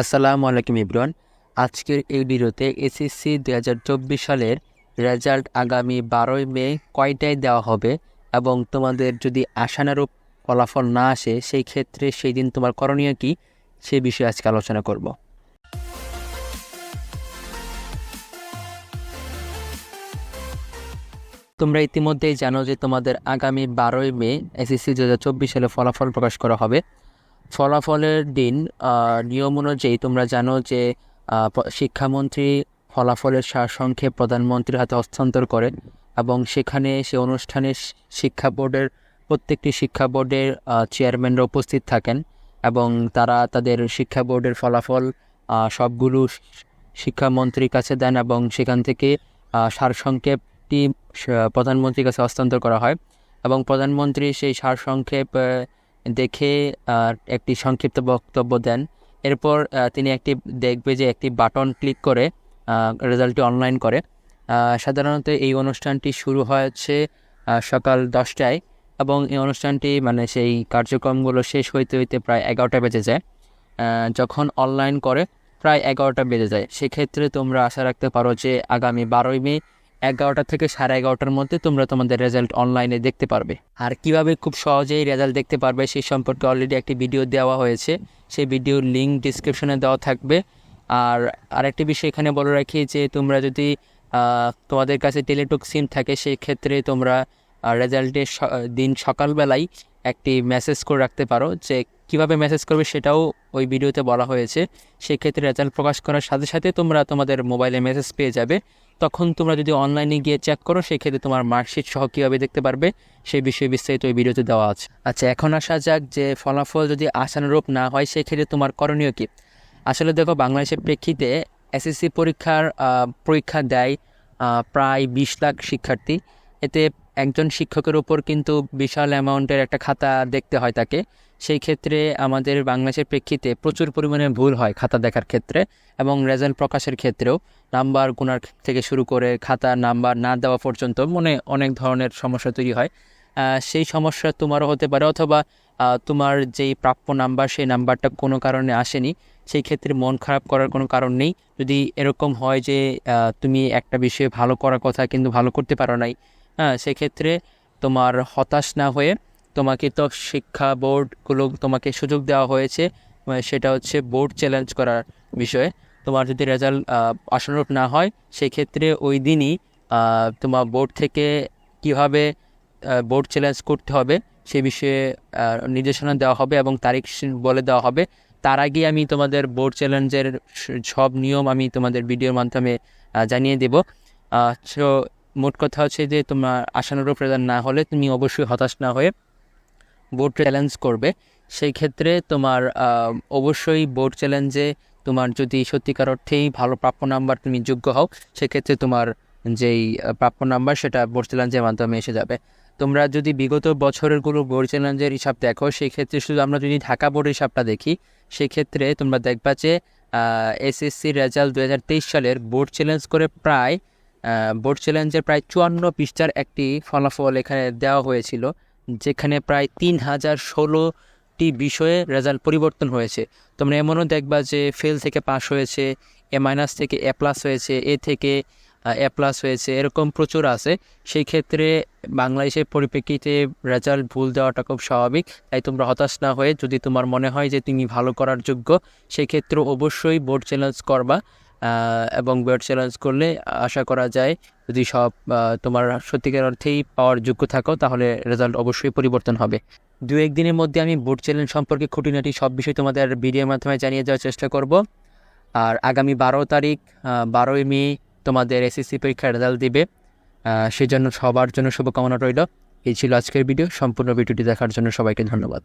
আসসালামু আলাইকুম ইব্রান। আজকের এই ভিডিওতে এসএসসি দু হাজার চব্বিশ সালের রেজাল্ট আগামী বারোই মে কয়টায় দেওয়া হবে এবং তোমাদের যদি আশানুরূপ ফলাফল না আসে, সেই ক্ষেত্রে সেই দিন তোমার করণীয় কী? সে বিষয়ে আজকে আলোচনা করব। তোমরা ইতিমধ্যেই জানো যে তোমাদের আগামী বারোই মে এসএসসি দু হাজার চব্বিশ সালে ফলাফল প্রকাশ করা হবে। ফলাফলের দিন নিয়ম অনুযায়ী তোমরা জানো যে শিক্ষামন্ত্রী ফলাফলের সারসংক্ষেপ প্রধানমন্ত্রীর হাতে হস্তান্তর করে এবং সেখানে সে অনুষ্ঠানে শিক্ষা বোর্ডের, প্রত্যেকটি শিক্ষা বোর্ডের চেয়ারম্যানরা উপস্থিত থাকেন এবং তারা তাদের শিক্ষা বোর্ডের ফলাফল সবগুলো শিক্ষামন্ত্রীর কাছে দেন এবং সেখান থেকে সারসংক্ষেপটি প্রধানমন্ত্রীর কাছে হস্তান্তর করা হয় এবং প্রধানমন্ত্রী সেই সারসংক্ষেপ দেখে একটি সংক্ষিপ্ত বক্তব্য দেন। এরপর তিনি একটি, দেখবে যে একটি বাটন ক্লিক করে রেজাল্টটি অনলাইন করে। সাধারণত এই অনুষ্ঠানটি শুরু হয়েছে সকাল দশটায় এবং এই অনুষ্ঠানটি মানে সেই কার্যক্রমগুলো শেষ হইতে হইতে প্রায় এগারোটা বেজে যায়। যখন অনলাইন করে, প্রায় এগারোটা বেজে যায়। সেক্ষেত্রে তোমরা আশা রাখতে পারো যে আগামী বারোই মে এগারোটা থেকে সাড়ে এগারোটার মধ্যে তোমরা তোমাদের রেজাল্ট অনলাইনে দেখতে পারবে। আর কীভাবে খুব সহজেই রেজাল্ট দেখতে পারবে সেই সম্পর্কে অলরেডি একটি ভিডিও দেওয়া হয়েছে। সেই ভিডিওর লিঙ্ক ডিসক্রিপশনে দেওয়া থাকবে। আর আরেকটি বিষয় এখানে বলে রাখি যে, তোমরা যদি তোমাদের কাছে টেলিটক সিম থাকে, সেই ক্ষেত্রে তোমরা রেজাল্টের দিন সকালবেলায় একটি মেসেজ করে রাখতে পারো যে কীভাবে মেসেজ করবে সেটাও ওই ভিডিওতে বলা হয়েছে। সেক্ষেত্রে রেজাল্ট প্রকাশ করার সাথে সাথে তোমরা তোমাদের মোবাইলে মেসেজ পেয়ে যাবে। তখন তোমরা যদি অনলাইনে গিয়ে চেক করো, সেক্ষেত্রে তোমার মার্কশিট সহ কীভাবে দেখতে পারবে সেই বিষয়ে বিস্তারিত ওই ভিডিওতে দেওয়া আছে। আচ্ছা এখন আসা যাক যে ফলাফল যদি আশানুরূপ না হয়, সেক্ষেত্রে তোমার করণীয় কী? আসলে দেখো, বাংলাদেশের প্রেক্ষিতে এসএসসি পরীক্ষার পরীক্ষা দেয় প্রায় বিশ লাখ শিক্ষার্থী। এতে একজন শিক্ষকের উপর কিন্তু বিশাল অ্যামাউন্টের একটা খাতা দেখতে হয় তাকে। সেই ক্ষেত্রে আমাদের বাংলাদেশের প্রেক্ষিতে প্রচুর পরিমাণে ভুল হয় খাতা দেখার ক্ষেত্রে এবং রেজাল্ট প্রকাশের ক্ষেত্রেও। নাম্বার গুনার থেকে শুরু করে খাতার নাম্বার না দেওয়া পর্যন্ত মনে অনেক ধরনের সমস্যা তৈরি হয়। সেই সমস্যা তোমারও হতে পারে অথবা তোমার যেই প্রাপ্য নাম্বার সেই নাম্বারটা কোনো কারণে আসেনি, সেই ক্ষেত্রে মন খারাপ করার কোনো কারণ নেই। যদি এরকম হয় যে তুমি একটা বিষয়ে ভালো করার কথা কিন্তু ভালো করতে পারো নাই হ্যাঁ সেক্ষেত্রে তোমার হতাশ না হয়ে তোমাকে তো শিক্ষা বোর্ডগুলো তোমাকে সুযোগ দেওয়া হয়েছে সেটা হচ্ছে বোর্ড চ্যালেঞ্জ করার বিষয়ে। তোমার যদি রেজাল্ট আশানুরূপ না হয়, সেক্ষেত্রে ওই দিনই তোমার বোর্ড থেকে কীভাবে বোর্ড চ্যালেঞ্জ করতে হবে সে বিষয়ে নির্দেশনা দেওয়া হবে এবং তারিখ বলে দেওয়া হবে। তার আগে আমি তোমাদের বোর্ড চ্যালেঞ্জের সব নিয়ম আমি তোমাদের ভিডিওর মাধ্যমে জানিয়ে দেব। সো মোট কথা হচ্ছে যে তোমার আশানুরূপ রেজাল্ট না হলে তুমি অবশ্যই হতাশ না হয়ে বোর্ড চ্যালেঞ্জ করবে। সেই ক্ষেত্রে তোমার অবশ্যই বোর্ড চ্যালেঞ্জে তোমার যদি সত্যিকার অর্থেই ভালো প্রাপ্য নাম্বার তুমি যোগ্য হও, সেক্ষেত্রে তোমার যেই প্রাপ্য নাম্বার সেটা বোর্ড চ্যালেঞ্জের মাধ্যমে এসে যাবে। তোমরা যদি বিগত বছরেরগুলো বোর্ড চ্যালেঞ্জের হিসাব দেখো সেই ক্ষেত্রে শুধু আমরা যদি ঢাকা বোর্ডের হিসাবটা দেখি, সেক্ষেত্রে তোমরা দেখবা যে এসএসসি রেজাল্ট দু হাজার তেইশ সালের বোর্ড চ্যালেঞ্জ করে প্রায় বোর্ড চ্যালেঞ্জের প্রায় চুয়ান্ন পৃষ্ঠার একটি ফলাফল এখানে দেওয়া হয়েছিল, যেখানে প্রায় তিন হাজার ষোলোটি বিষয়ে রেজাল্ট পরিবর্তন হয়েছে। তোমরা এমনও দেখবা যে ফেল থেকে পাস হয়েছে এ মাইনাস থেকে এ প্লাস হয়েছে এ থেকে এ প্লাস হয়েছে, এরকম প্রচুর আছে। সেই ক্ষেত্রে বাংলাদেশের পরিপ্রেক্ষিতে রেজাল্ট ভুল দেওয়াটা খুব স্বাভাবিক, তাই তোমরা হতাশ না হয়ে যদি তোমার মনে হয় যে তুমি ভালো করার যোগ্য, সেই ক্ষেত্রে অবশ্যই বোর্ড চ্যালেঞ্জ করবা। এবং বোর্ড চ্যালেঞ্জ করলে আশা করা যায় যদি সব তোমার সত্যিকার অর্থেই পাওয়ার যোগ্য থাকো, তাহলে রেজাল্ট অবশ্যই পরিবর্তন হবে। দু, একদিনের মধ্যে আমি বোর্ড চ্যালেঞ্জ সম্পর্কে খুঁটিনাটি সব বিষয় তোমাদের ভিডিওর মাধ্যমে জানিয়ে দেওয়ার চেষ্টা করব। আর আগামী বারো তারিখ বারোই মে তোমাদের এসএসসি পরীক্ষার রেজাল্ট দিবে। সেজন্য সবার জন্য শুভকামনা রইল। এই ছিল আজকের ভিডিও সম্পূর্ণ ভিডিওটি দেখার জন্য সবাইকে ধন্যবাদ।